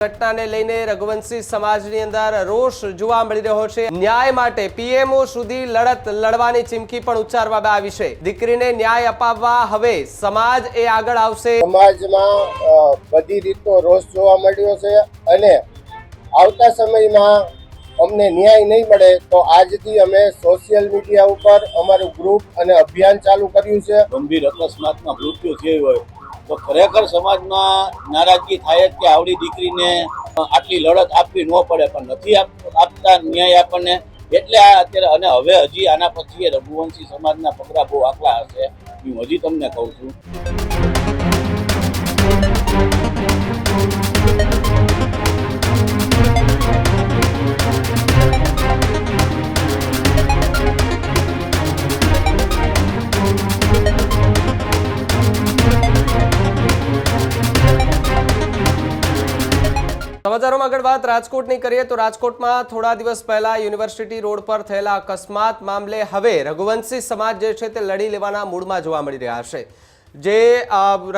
ઘટનાને લઈને રઘુવંશી સમાજની અંદર રોષ જોવા મળી રહ્યો છે. ન્યાય માટે પીએમઓ સુધી લડત લડવાની ચીમકી પણ ઉચ્ચારવામાં આવી છે. દીકરીને ન્યાય અપાવવા હવે સમાજ એ આગળ આવશે. સમાજમાં બધી રીતનો રોષ જોવા મળ્યો છે અને આવતા સમયમાં અમને ન્યાય નહીં મળે તો આજથી અમે સોશિયલ મીડિયા ઉપર અમારું ગ્રુપ અને અભિયાન ચાલુ કર્યું છે. ગંભીર અકસ્માતમાં મૃત્યુ થયું હોય. તો ખરેખર સમાજમાં નારાજગી થાય જ કે આવડી દીકરીને આટલી લડત આપવી ન પડે, પણ નથી આપ- આપતા ન્યાય આપણને. એટલે આ અત્યારે, અને હવે હજી આના પછી રઘુવંશી સમાજના પગલા બહુ આકલા હશે, હું હજી તમને કહું છું. સમાચારોમાં આગળ વાત રાજકોટની કરીએ તો રાજકોટમાં થોડા દિવસ પહેલા યુનિવર્સિટી રોડ પર થયેલા અકસ્માત મામલે હવે રઘુવંશી સમાજ જે છે તે લડી લેવાના મૂડમાં જોવા મળી રહ્યા છે. જે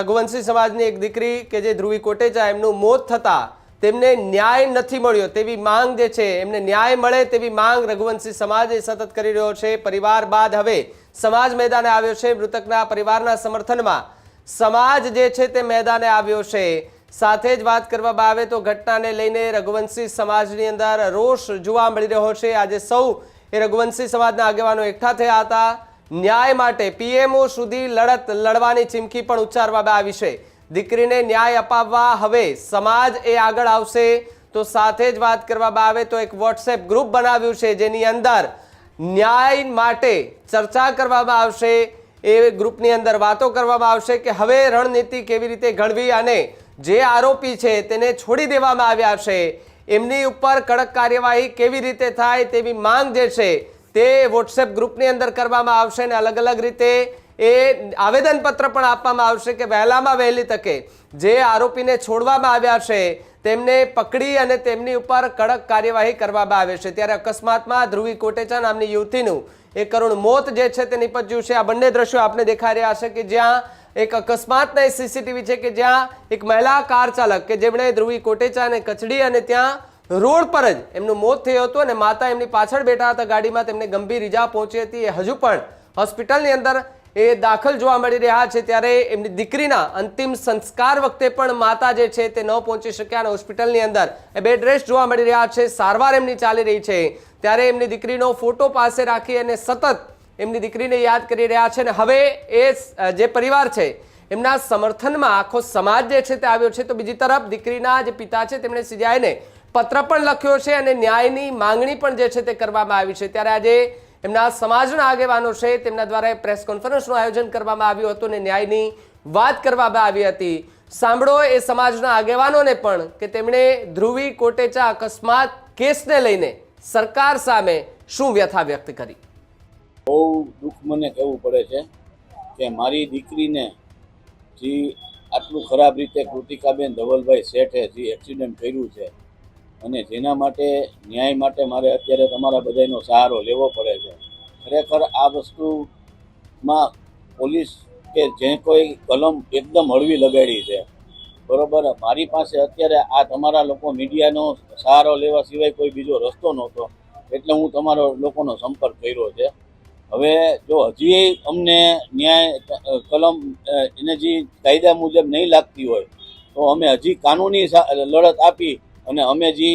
રઘુવંશી સમાજની એક દીકરી કે જે ધ્રુવી કોટેચા એમનું મોત થતાં તેમને ન્યાય નથી મળ્યો તેવી માંગ જે છે, એમને ન્યાય મળે તેવી માંગ રઘુવંશી સમાજે સતત કરી રહ્યો છે. પરિવાર બાદ હવે સમાજ મેદાને આવ્યો છે. મૃતકના પરિવારના સમર્થનમાં સમાજ જે છે તે મેદાને આવ્યો છે. સાથે જ વાત કરવામાં આવે તો ઘટનાને લઈને રઘુવંશી સમાજની અંદર રોષ જોવા મળી રહ્યો છે. આજે સૌ એ રઘુવંશી સમાજના આગેવાનો એકઠા થયા હતા. ન્યાય માટે પીએમઓ સુધી લડત લડવાની ચીમકી પણ ઉચ્ચારવામાં આવી છે. દીકરીને ન્યાય અપાવવા હવે સમાજ એ આગળ આવશે. તો સાથે જ વાત કરવામાં આવે તો એક વોટ્સએપ ગ્રુપ બનાવ્યું છે જેની અંદર ન્યાય માટે ચર્ચા કરવામાં આવશે. એ ગ્રુપની અંદર વાતો કરવામાં આવશે કે હવે રણનીતિ કેવી રીતે ઘડવી અને જે આરોપી છે તેને છોડી દેવામાં આવ્યા છે. એમની ઉપર કડક કાર્યવાહી કેવી રીતે થાય તેવી માંગ જે છે તે વોટ્સએપ ગ્રુપની અંદર કરવામાં આવશે અને અલગ અલગ રીતે એ આવેદનપત્ર પણ આપવામાં આવશે કે વહેલામાં વહેલી તકે જે આરોપીને છોડવામાં આવ્યા છે તેમને પકડી અને તેમની ઉપર કડક કાર્યવાહી કરવામાં આવે છે. ત્યારે અકસ્માતમાં ધ્રુવી કોટેચા નામની યુવતીનું એ કરુણ મોત જે છે તે નિપજ્યું છે. આ બંને દ્રશ્યો આપને દેખાઈ રહ્યા છે કે જ્યાં એક અકસ્માતના સીસીટીવી છે કે જ્યાં એક મહિલા કાર ચાલક કે જેમણે ધ્રુવી કોટેચાને કચડી અને ત્યાં રોડ પર જ એમનું મોત થયું હતું અને માતા એમની પાછળ બેઠા હતા ગાડીમાં. તેમને ગંભીર ઈજા પહોંચી હતી. એ હજુ પણ હોસ્પિટલની અંદર એ દાખલ જોવા મળી રહ્યા છે ત્યારે એમની દીકરીના અંતિમ સંસ્કાર વખતે પણ માતા જે છે તે ન પહોંચી શક્યા અને હોસ્પિટલની અંદર એ બેડ રેસ્ટ જોવા મળી રહ્યા છે. સારવાર એમની ચાલી રહી છે. ત્યારે એમની દીકરીનો ફોટો પાસે રાખી અને સતત એમની દીકરીને યાદ કરી રહ્યા છે અને હવે એ જે પરિવાર છે, એમના સમર્થનમાં આખો સમાજ જે છે તે આવ્યો છે. તો બીજી તરફ દીકરીના જે પિતા છે તેમણે સીજાઈને પત્ર પણ લખ્યો છે અને ન્યાયની માંગણી પણ જે છે તે કરવામાં આવી છે. ત્યારે આજે એમના સમાજના આગેવાનો છે તેમના દ્વારા પ્રેસ કોન્ફરન્સનું આયોજન કરવામાં આવ્યું હતું અને ન્યાયની વાત કરવામાં આવી હતી. સાંભળો એ સમાજના આગેવાનોને પણ કે તેમણે ધ્રુવી કોટેચા અકસ્માત કેસને લઈને સરકાર સામે શું વ્યથા વ્યક્ત કરી? બહુ દુઃખ મને કહેવું પડે છે કે મારી દીકરીને જે આટલું ખરાબ રીતે કૃતિકાબેન ધવલભાઈ શેઠે જે એક્સિડન્ટ કર્યું છે અને જેના માટે ન્યાય માટે મારે અત્યારે તમારા બધાનો સહારો લેવો પડે છે. ખરેખર આ વસ્તુમાં પોલીસ કે જે કોઈ કલમ એકદમ હળવી લગાડી છે. બરોબર, મારી પાસે અત્યારે આ તમારા લોકો મીડિયાનો સહારો લેવા સિવાય કોઈ બીજો રસ્તો નહોતો. એટલે હું તમારો લોકોનો સંપર્ક કર્યો છે. હવે જો હજી અમને ન્યાય કલમ એને જે કાયદા મુજબ નહીં લાગતી હોય તો અમે હજી કાનૂની સા- લડત આપી અને અમે જે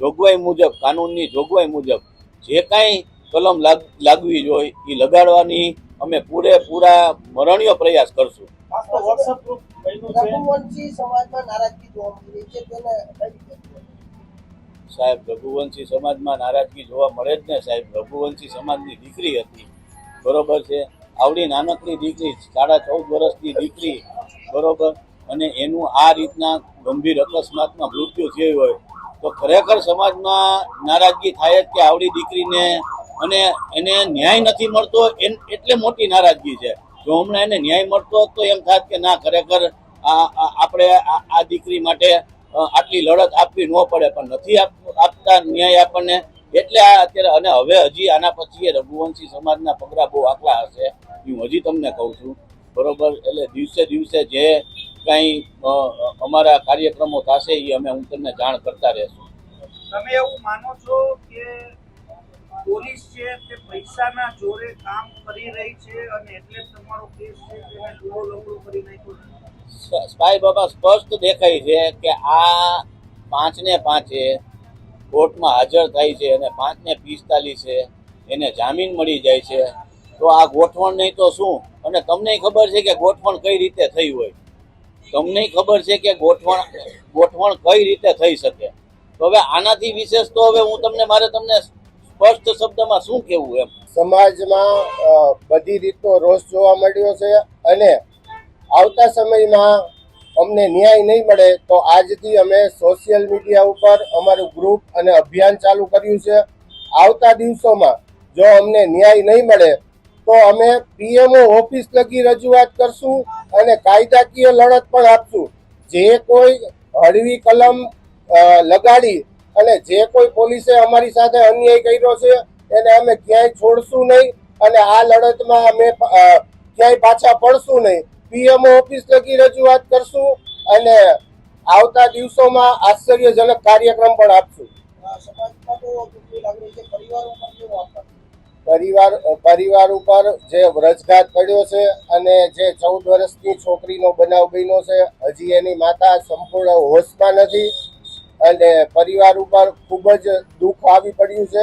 જોગવાઈ મુજબ કાનૂનની જોગવાઈ મુજબ જે કાંઈ કલમ લાગ લાગવી જોઈએ એ લગાડવાની અમે પૂરેપૂરા મરણીય પ્રયાસ કરશું રઘુવંશી સમાજમાં નારાજગી જોવા મળી છે તેને? સાહેબ રઘુવંશી સમાજમાં નારાજગી જોવા મળે જ ને સાહેબ. રઘુવંશી સમાજની દીકરી હતી. બરોબર છે? આવડી નાનકડી દીકરી, સાડા ચૌદ વર્ષની દીકરી. બરોબર? અને એનું આ રીતના ગંભીર અકસ્માતમાં મૃત્યુ થયું હોય. તો ખરેખર સમાજમાં નારાજગી થાય જ કે આવડી દીકરીને અને એને ન્યાય નથી મળતો એટલે મોટી નારાજગી છે. જો હમણાં એને ન્યાય મળતો તો એમ થાત કે ના, ખરેખર આ આપણે આ દીકરી માટે આટલી લડત આપવી ન પડે, પણ નથી આપ- આપતા ન્યાય આપણને. એટલે આ અત્યારે, અને હવે હજી આના પછી રઘુવંશી સમાજના પગરા બહુ આકલા હશે. હું હજી તમને કહું છું, બરોબર? એટલે દિવસે દિવસે જે કાંઈ અમારા કાર્યક્રમો થશે એ અમે હું તમને જાણ કરતા રહેશું. તમે એવું માનો છો કે પોલીસ છે તે પૈસાના જોરે કામ કરી રહી છે અને એટલે તમારો કેસ છે? છે સ- સ્પાય બાબા સ્પષ્ટ દેખાય છે કે આ પાંચને પાંચે કોર્ટમાં હાજર થાય છે અને પાંચને પિસ્તાલીસે એને જામીન મળી જાય છે. તો આ ગોઠવણ નહીં તો શું? અને તમને ખબર છે કે ગોઠવણ કઈ રીતે થઈ હોય? તમને ખબર છે કે ગોઠવણ ગોઠવણ કઈ રીતે થઈ શકે? તો હવે આનાથી વિશેષ તો હવે હું તમને, મારે તમને સ્પષ્ટ શબ્દમાં શું કહેવું એમ? સમાજમાં બધી રીતનો રોષ જોવા મળ્યો છે અને આવતા સમયમાં અમને ન્યાય નહીં મળે તો આજથી અમે સોશિયલ મીડિયા ઉપર અમારું ગ્રુપ અને અભિયાન ચાલુ કર્યું છે. આવતા દિવસોમાં જો અમને ન્યાય નહીં મળે તો અમે પીએમઓ ઓફિસ લગી રજૂઆત કરશું અને કાયદાકીય લડત પણ આપશું. જે કોઈ હળવી કલમ લગાડી અને જે કોઈ પોલીસે અમારી સાથે અન્યાય કર્યો છે એને અમે ક્યાંય છોડશું નહીં અને આ લડતમાં અમે ક્યાંય પાછા પડશું નહીં. પીએમઓ ઓફિસ લગી રજૂઆત કરશું અને આવતા દિવસોમાં આશ્ચર્યજનક કાર્યક્રમ પણ આપશું. પરિવાર પરિવાર ઉપર જે વ્રજઘાત પડ્યો છે અને જે ચૌદ વર્ષની છોકરીનો બનાવ બન્યો છે હજી એની માતા સંપૂર્ણ હોશમાં નથી અને પરિવાર ઉપર ખૂબ જ દુઃખ આવી પડ્યું છે.